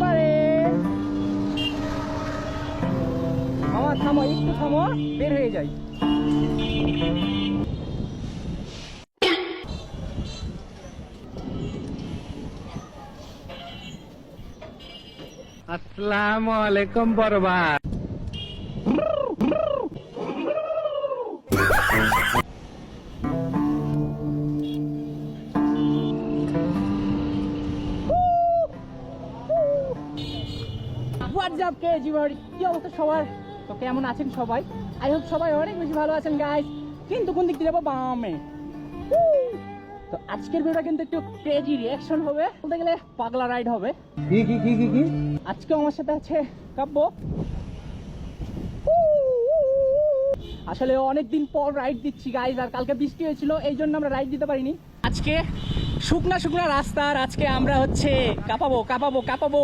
পারে। আমার থামো একটু থামো বের হয়ে যাই। আসসালামু আলাইকুম বরবাদ হোয়াটসঅ্যাপ কে জীবন কি অবস্থা সবার? তো কেমন আছেন সবাই? আই হোপ সবাই অনেক বেশি ভালো আছেন গাইস কিন্তু কোন দিক দিয়ে যাব? বামে। তো আজকের ভিডিওটা কিন্তু একটু ক্রেজি রিয়াকশন হবে। বলতে গেলে পাগলা রাইড হবে। কি কি কি কি কি? আজকে আমার সাথে আছে কাব্য। আসলে অনেকদিন পর রাইড দিচ্ছি গাইজ আর কালকে বৃষ্টি হয়েছিল এই জন্য আমরা রাইড দিতে পারিনি। আজকে শুকনা শুকনা রাস্তা আর আজকে আমরা হচ্ছে কাঁপাবো কাঁপাবো কাঁপাবো।